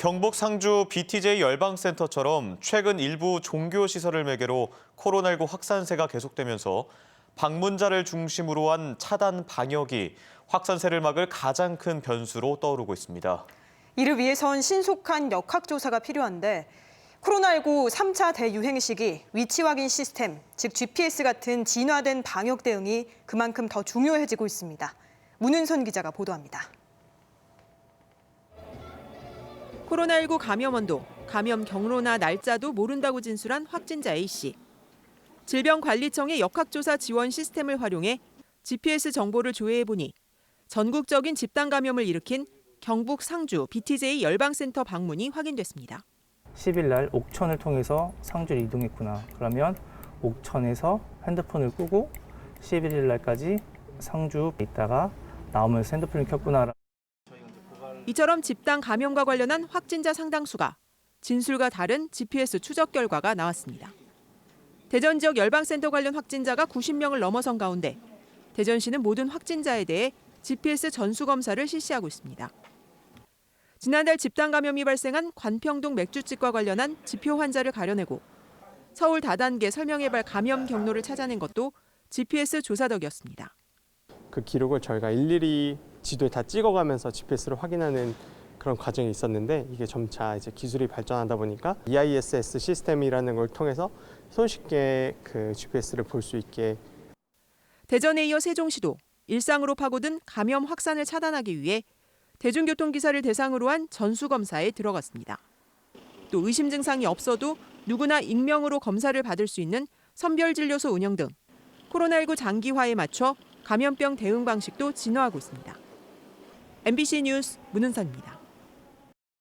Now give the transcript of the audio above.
경북 상주 BTJ 열방센터처럼 최근 일부 종교 시설을 매개로 코로나19 확산세가 계속되면서 방문자를 중심으로 한 차단 방역이 확산세를 막을 가장 큰 변수로 떠오르고 있습니다. 이를 위해선 신속한 역학조사가 필요한데 코로나19 3차 대유행 시기 위치 확인 시스템, 즉 GPS 같은 진화된 방역 대응이 그만큼 더 중요해지고 있습니다. 문은선 기자가 보도합니다. 코로나19 감염 원도, 감염 경로나 날짜도 모른다고 진술한 확진자 A씨. 질병관리청의 역학조사 지원 시스템을 활용해 GPS 정보를 조회해 보니 전국적인 집단 감염을 일으킨 경북 상주 BTJ 열방센터 방문이 확인됐습니다. 10일 날 옥천을 통해서 상주를 이동했구나. 그러면 옥천에서 핸드폰을 끄고 11일 날까지 상주 있다가 나오면서 핸드폰을 켰구나. 이처럼 집단 감염과 관련한 확진자 상당수가 진술과 다른 GPS 추적 결과가 나왔습니다. 대전 지역 열방센터 관련 확진자가 90명을 넘어선 가운데 대전시는 모든 확진자에 대해 GPS 전수 검사를 실시하고 있습니다. 지난달 집단 감염이 발생한 관평동 맥주집과 관련한 지표 환자를 가려내고 서울 다단계 설명해발 감염 경로를 찾아낸 것도 GPS 조사 덕이었습니다. 그 기록을 저희가 일일이 지도에 다 찍어가면서 GPS를 확인하는 그런 과정이 있었는데 이게 점차 이제 기술이 발전하다 보니까 EISS 시스템이라는 걸 통해서 손쉽게 그 GPS를 볼 수 있게 대전에 이어 세종시도 일상으로 파고든 감염 확산을 차단하기 위해 대중교통 기사를 대상으로 한 전수 검사에 들어갔습니다. 또 의심 증상이 없어도 누구나 익명으로 검사를 받을 수 있는 선별 진료소 운영 등 코로나19 장기화에 맞춰 감염병 대응 방식도 진화하고 있습니다. MBC 뉴스 문은선입니다.